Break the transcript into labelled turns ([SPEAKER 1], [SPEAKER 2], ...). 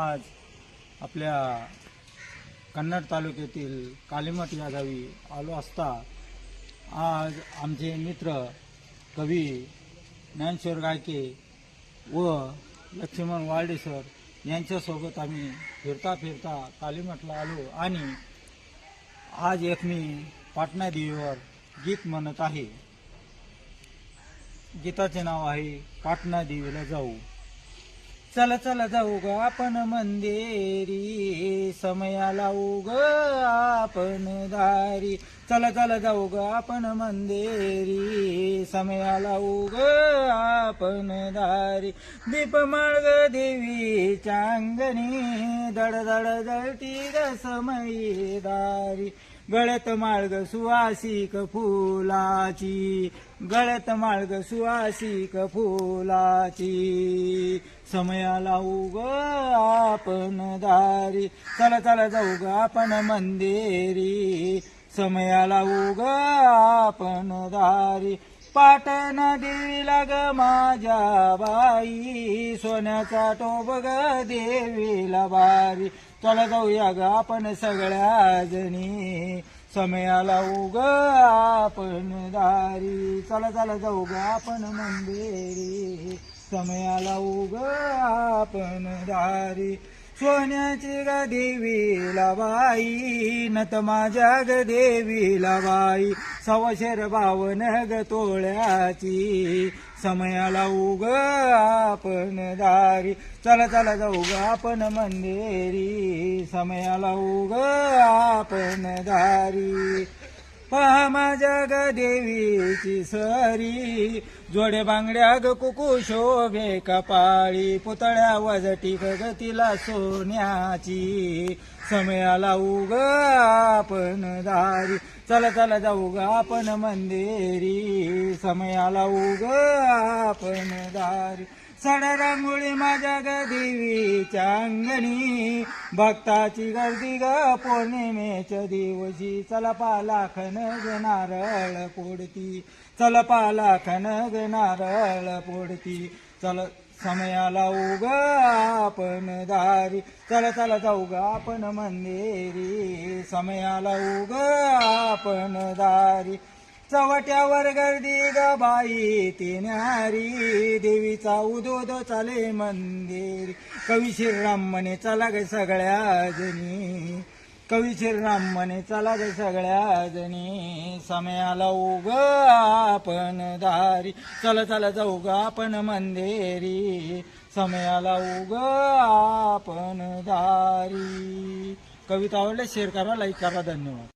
[SPEAKER 1] आज आपल्या कन्नड तालुक्यातील कालीमठ या गावी आलो असता आज आमचे मित्र कवी ज्ञानेश्वर गायके व लक्ष्मण वाल्डे सर यांच्यासोबत आम्ही फिरता फिरता कालीमठला आलो आणि आज एक मी पाटणा देवीवर गीत म्हणत आहे. गीताचे नाव आहे पाटणा देवीला जाऊ. चला चला जाऊ ग आपण मंदिरी. समयाला उग आपण दारी. चला चला जाऊ ग आपण मंदिरी. समयाला उग आपण दारी. दीपमाळग देवी चांगणी अंगणी. दड दड ग समयी दारी. गळत माळग सुवासिक फुलाची गळत माळग सुवासिक फुलाची. समयाला उग आपण दारी चला चला जाऊ ग आपण मंदिरी. समयाला उग आपण दारी पाटण देवीला ग माझ्या बाई सोन्याचा टोप ग देवीला बारी. चला जाऊया ग आपण सगळ्या जणी. समयाला उग आपण दारी. चला चला जाऊ ग आपण मंदिरी. समयाला उग आपण दारी. सोन्याची ग देवीला बाई नत माझ्या ग देवीला बाई सवाशेर बावन ग तोळ्याची समयाला उग आपण दारी. चला चला जाऊ ग आपण मंदिरी समयाला उग आपण दारी. पहा माझ्या ग देवीची सरी जोडे बांगड्या ग कुकू शोभे कपाळी पुतळ्या वजटी ग तिला सोन्याची समयाला उग आपण दारी. चला चला जाऊ ग आपण मंदिरी. समयाला उग आपण दारी. सडा रांगोळी माझ्या ग देवीच्या अंगणी. भक्ताची गर्दी ग पौर्णिमेच्या दिवशी. चला पाला खन ग नारळ पोडती चला पाला खन ग नारळ पोडती चल समयाला उग आपण दारी. चला चला जाऊ ग आपण मंदिरी. समयाला उग आपण दारी. चवट्यावर गर्दी ग बाई तिन्यारी देवीचा उदोद चाले मंदिर. कवी श्रीराम म्हणे चला ग सगळ्या जणी कवी श्रीराम म्हणे चला ग सगळ्या जणी समयाला उग आपण दारी. चला चला जाऊ ग आपण मंदिरी. समयाला उग आपण दारी. कविता आवडल्या शेअर करा लाईक करा धन्यवाद.